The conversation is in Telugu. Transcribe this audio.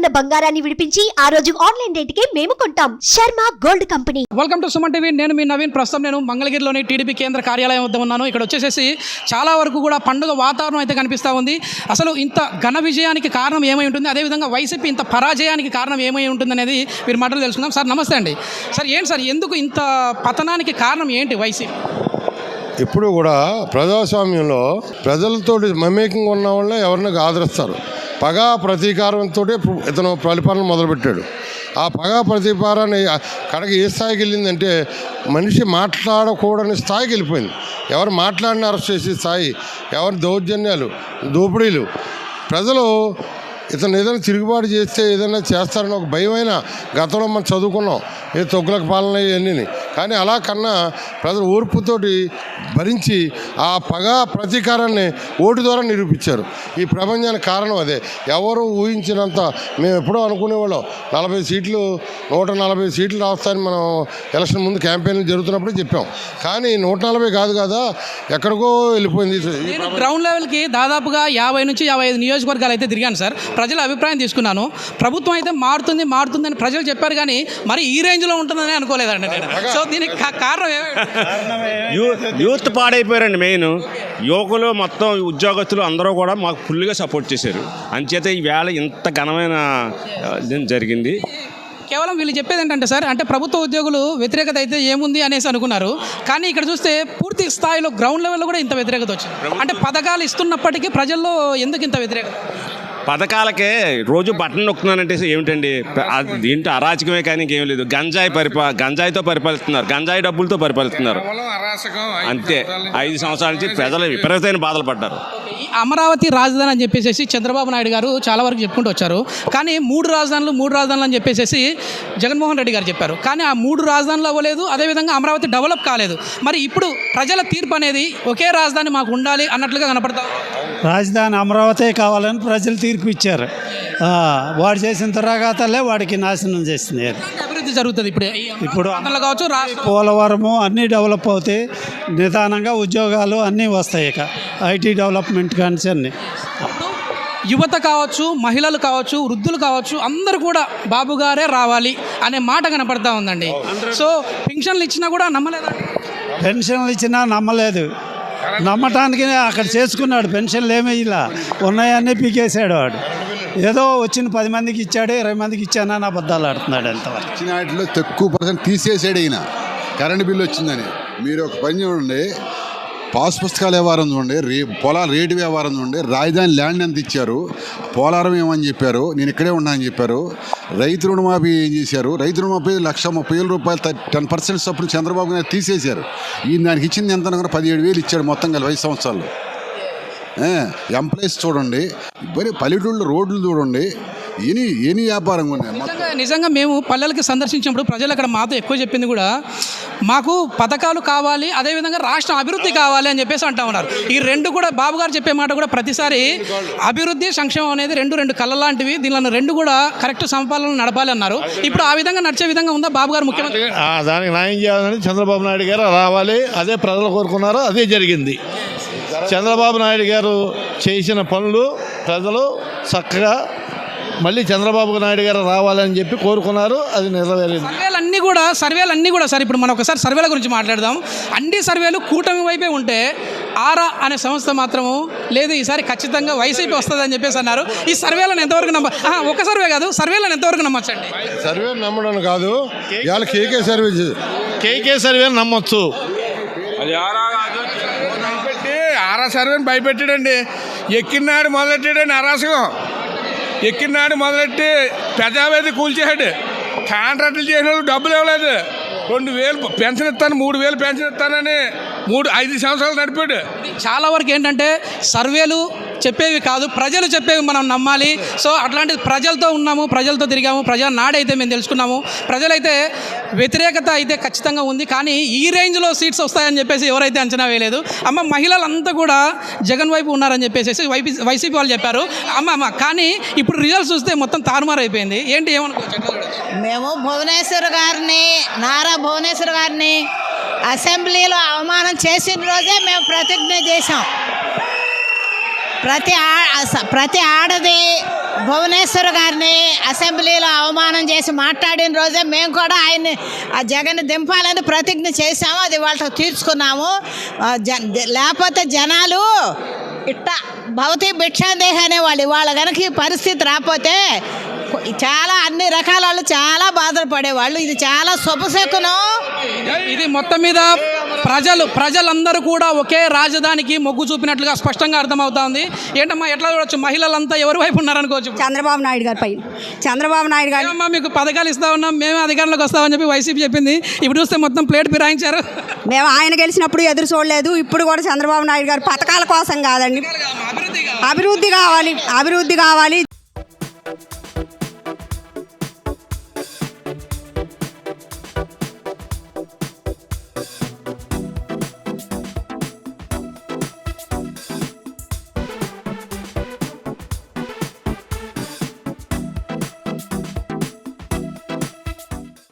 ఉన్న బంగారాన్ని విడిపించి ఆ రోజు ఆన్లైన్ రేటుకే మేము కొంటాం. Sharma gold company. Welcome to Suman TV. నేను మీ నవీన్. ప్రస్తుతం నేను మంగళగిరిలోని టీడీపీ కేంద్ర కార్యాలయం వద్ద ఉన్నాను. ఇక్కడ వచ్చేసేసి చాలా వరకు కూడా పండుగ వాతావరణం అయితే కనిపిస్తూ ఉంది. అసలు ఇంత ఘన విజయానికి కారణం ఏమై ఉంటుంది? అదేవిధంగా వైసీపీ ఇంత పరాజయానికి కారణం ఏమై ఉంటుంది అనేది మీరు మాటలు తెలుసుకుందాం. సార్ నమస్తే అండి. సార్ ఏంటి సార్ ఎందుకు ఇంత పతనానికి కారణం ఏంటి వైసీపీ? ఎప్పుడు కూడా ప్రజాస్వామ్యంలో ప్రజలతో మమేకంగా ఉన్న వాళ్ళని ఎవరిని ఆదరిస్తారు. పగా ప్రతీకారంతో ఇతను పరిపాలన మొదలుపెట్టాడు. ఆ పగా ప్రతీకారాన్ని కడగ ఏ స్థాయికి వెళ్ళిందంటే మనిషి మాట్లాడకూడని స్థాయికి వెళ్ళిపోయింది. ఎవరు మాట్లాడిన అరెస్ట్ చేసే స్థాయి ఎవరి దౌర్జన్యాలు దోపిడీలు ప్రజలు ఇతను ఏదైనా తిరుగుబాటు చేస్తే ఏదైనా చేస్తారని ఒక భయమైన గతంలో మనం చదువుకున్నాం. ఏ తొగ్గులకు పాలన ఇవన్నీ కానీ అలా కన్నా ప్రజలు ఓర్పుతోటి భరించి ఆ పగ ప్రతీకారాన్ని ఓటు ద్వారా నిరూపించారు. ఈ ప్రపంచానికి కారణం అదే. ఎవరు ఊహించినంత మేము ఎప్పుడో అనుకునేవాళ్ళం. నలభై సీట్లు నూట నలభై సీట్లు రాస్తాయని మనం ఎలక్షన్ ముందు క్యాంపెయిన్ జరుగుతున్నప్పుడే చెప్పాం. కానీ నూట నలభై కాదు కదా ఎక్కడికో వెళ్ళిపోయింది. గ్రౌండ్ లెవెల్కి దాదాపుగా యాభై నుంచి యాభై ఐదు నియోజకవర్గాలు అయితే తిరిగాను సార్. ప్రజల అభిప్రాయం తీసుకున్నాను. ప్రభుత్వం అయితే మారుతుంది మారుతుంది అని ప్రజలు చెప్పారు కానీ మరి ఈ రేంజ్లో ఉంటుందని అనుకోలేదండి నేను. సో దీనికి కా- కారణం యూత్ పాడైపోయారండి మెయిన్. యువకులు మొత్తం ఉద్యోగస్తులు అందరూ కూడా మాకు ఫుల్గా సపోర్ట్ చేశారు. అంచేత ఈ వేళ ఇంత ఘనమైన జరిగింది. కేవలం వీళ్ళు చెప్పేది ఏంటంటే సార్ అంటే ప్రభుత్వ ఉద్యోగులు వ్యతిరేకత అయితే ఏముంది అనేసి అనుకున్నారు. కానీ ఇక్కడ చూస్తే పూర్తి స్థాయిలో గ్రౌండ్ లెవెల్లో కూడా ఇంత వ్యతిరేకత వచ్చింది. అంటే పథకాలు ఇస్తున్నప్పటికీ ప్రజల్లో ఎందుకు ఇంత వ్యతిరేకత? పథకాలకే రోజు బటన్ నొక్కుతున్నానంటే ఏమిటండి? అది దీంట్లో అరాచకమే కానీ ఇంకేం లేదు. గంజాయి పరిపా గంజాయితో పరిపాలిస్తున్నారు. గంజాయి డబ్బులతో పరిపాలిస్తున్నారు. అంతే. ఐదు సంవత్సరాల నుంచి ప్రజలు విపరీతమైన బాధలు పడ్డారు. అమరావతి రాజధాని అని చెప్పేసి చంద్రబాబు నాయుడు గారు చాలా వరకు చెప్పుకుంటూ వచ్చారు. కానీ మూడు రాజధానులు మూడు రాజధానులు అని చెప్పేసి జగన్మోహన్ రెడ్డి గారు చెప్పారు. కానీ ఆ మూడు రాజధానులు అవ్వలేదు. అదేవిధంగా అమరావతి డెవలప్ కాలేదు. మరి ఇప్పుడు ప్రజల తీర్పు అనేది ఒకే రాజధాని మాకు ఉండాలి అన్నట్లుగా కనపడతా రాజధాని అమరావతి కావాలని ప్రజలు తీర్పు ఇచ్చారు. వాడు చేసిన దురాఘాతాలే వాడికి నాశనం చేసింది అభివృద్ధి జరుగుతుంది ఇప్పుడు? ఇప్పుడు కావచ్చు పోలవరము అన్నీ డెవలప్ అవుతాయి. నిదానంగా ఉద్యోగాలు అన్నీ వస్తాయి ఇక. ఐటీ డెవలప్మెంట్ కానీ అన్నీ. యువత కావచ్చు మహిళలు కావచ్చు వృద్ధులు కావచ్చు అందరూ కూడా బాబు గారే రావాలి అనే మాట కనపడతా ఉందండి. సో పెన్షన్లు ఇచ్చినా కూడా నమ్మలేదా? పెన్షన్లు ఇచ్చినా నమ్మలేదు. నమ్మటానికి అక్కడ చేసుకున్నాడు. పెన్షన్లు ఏమీ ఇలా ఉన్నాయన్నీ పీకేసాడు వాడు. ఏదో వచ్చిన పది మందికి ఇచ్చాడు ఇరవై మందికి ఇచ్చానని అబద్ధాలు ఆడుతున్నాడు ఎంతవరకు. ఇచ్చిన వాటిలో తక్కువ పర్సెంట్ తీసేసాడు ఈయన. కరెంట్ బిల్లు వచ్చిందని. మీరు ఒక పని చూడండి. పాస్ పుస్తకాల వ్యవహారం చూడండి రే పొలాల రేటు వ్యవహారం చూడండి రాజధాని ల్యాండ్ ఎంత ఇచ్చారు? పోలారం ఏమని చెప్పారు? నేను ఇక్కడే ఉన్నా అని చెప్పారు. రైతు రుణమాఫీ ఏం చేశారు? రైతు రుణమాఫీ లక్ష ముప్పై వేల రూపాయలు టెన్ పర్సెంట్ సప్పుడు చంద్రబాబు నాయుడు తీసేశారు. ఈయన దానికి ఇచ్చింది ఎంత పదిహేడు వేలు ఇచ్చాడు మొత్తం కలిపి ఐదు సంవత్సరాలు. ఎంప్లాయీస్ చూడండి. మరి పల్లెటూళ్ళు రోడ్లు చూడండి. ఎనీ ఎనీ వ్యాపారంగా ఉన్నాయి. నిజంగా మేము పల్లెలకి సందర్శించినప్పుడు ప్రజలు అక్కడ మాతో ఎక్కువ చెప్పింది కూడా మాకు పథకాలు కావాలి అదేవిధంగా రాష్ట్రం అభివృద్ధి కావాలి అని చెప్పేసి అంటా ఉన్నారు. ఈ రెండు కూడా బాబు గారు చెప్పే మాట కూడా ప్రతిసారి అభివృద్ధి సంక్షేమం అనేది రెండు రెండు కళ్ళ లాంటివి దీనిలో రెండు కూడా కరెక్ట్ సమపాలన నడపాలి అన్నారు. ఇప్పుడు ఆ విధంగా నడిచే విధంగా ఉందా బాబు గారు ముఖ్యమంత్రి? దానికి న్యాయం చేయాలని చంద్రబాబు నాయుడు గారు రావాలి. అదే ప్రజలు కోరుకున్నారు అదే జరిగింది. చంద్రబాబు నాయుడు గారు చేసిన పనులు ప్రజలు చక్కగా మళ్ళీ చంద్రబాబు నాయుడు గారు రావాలని చెప్పి కోరుకున్నారు. అది నెరవేరింది. కూడా సర్వేలు అన్నీ కూడా సార్ ఇప్పుడు మనం ఒకసారి సర్వేల గురించి మాట్లాడదాం. అన్ని సర్వేలు కూటమి వైపే ఉంటే ఆరా అనే సంస్థ మాత్రము లేదు ఈసారి ఖచ్చితంగా వైసీపీ వస్తుంది అని చెప్పేసి అన్నారు. ఈ సర్వేలను ఎంతవరకు నమ్మ ఒక సర్వే కాదు సర్వేలను ఎంతవరకు నమ్మచ్చండి? సర్వే నమ్మడం కాదు ఇవాళ కేకే సర్వే. కేకే సర్వే నమ్మొచ్చు. పెట్టి ఆరా సర్వేని భయపెట్టాడండి. ఎక్కినాడు మొదలెట్టాడండి అరాసకం ఎక్కినాడు మొదలెట్టి ప్రజావేది కూల్చేసాడు కాంట్రాక్టులు చేసిన వాళ్ళు డబ్బులు ఇవ్వలేదు. రెండు వేలు పెన్షన్ ఇస్తాను మూడు వేలు పెన్షన్ ఇస్తానని మూడు ఐదు సంవత్సరాలు నడిపాడు. చాలా వరకు ఏంటంటే సర్వేలు చెప్పేవి కాదు ప్రజలు చెప్పేవి మనం నమ్మాలి. సో అట్లాంటి ప్రజలతో ఉన్నాము ప్రజలతో తిరిగాము ప్రజా నాడైతే మేము తెలుసుకున్నాము. ప్రజలైతే వ్యతిరేకత అయితే ఖచ్చితంగా ఉంది. కానీ ఈ రేంజ్లో సీట్స్ వస్తాయని చెప్పేసి ఎవరైతే అంచనా వేయలేదు అమ్మ మహిళలంతా కూడా జగన్ వైపు ఉన్నారని చెప్పేసి వైపీ వైసీపీ వాళ్ళు చెప్పారు. అమ్మ అమ్మ కానీ ఇప్పుడు రిజల్ట్స్ చూస్తే మొత్తం తారుమారు అయిపోయింది. ఏంటి ఏమనుకోవచ్చు మేము భువనేశ్వర్ గారిని నారా భువనేశ్వర్ గారిని అసెంబ్లీలో అవమానం చేసిన రోజే మేము ప్రతిజ్ఞ చేసాం ప్రతి ప్రతి ఆడది భువనేశ్వర్ గారిని అసెంబ్లీలో అవమానం చేసి మాట్లాడిన రోజే మేము కూడా ఆయన్ని ఆ జగన్ దింపాలని ప్రతిజ్ఞ చేశాము అది వాళ్ళతో తీర్చుకున్నాము. జన్ లేకపోతే జనాలు ఇట్ట భవతి భిక్షాందేహ అనేవాళ్ళు ఇవాళ కనుక ఈ పరిస్థితి రాకపోతే చాలా అన్ని రకాల వాళ్ళు చాలా బాధలు పడేవాళ్ళు. ఇది చాలా శుభశకునం. ఇది మొత్తం మీద ప్రజలు ప్రజలందరూ కూడా ఒకే రాజధానికి మొగ్గు చూపినట్లుగా స్పష్టంగా అర్థమవుతా ఉంది ఏంటమ్మా ఎట్లా చూడొచ్చు? మహిళలంతా ఎవరి వైపు ఉన్నారనుకోవచ్చు? చంద్రబాబు నాయుడు గారి పైన. చంద్రబాబు నాయుడు గారు ఏమమ్మా మీకు పథకాలు ఇస్తా ఉన్నాం మేమే అధికారంలోకి వస్తామని చెప్పి వైసీపీ చెప్పింది. ఇప్పుడు చూస్తే మొత్తం ప్లేట్ ఫిరాయించారు. మేము ఆయన గెలిచినప్పుడు ఎదురు చూడలేదు. ఇప్పుడు కూడా చంద్రబాబు నాయుడు గారు పథకాల కోసం కాదండి. అభివృద్ధి కావాలి అభివృద్ధి కావాలి.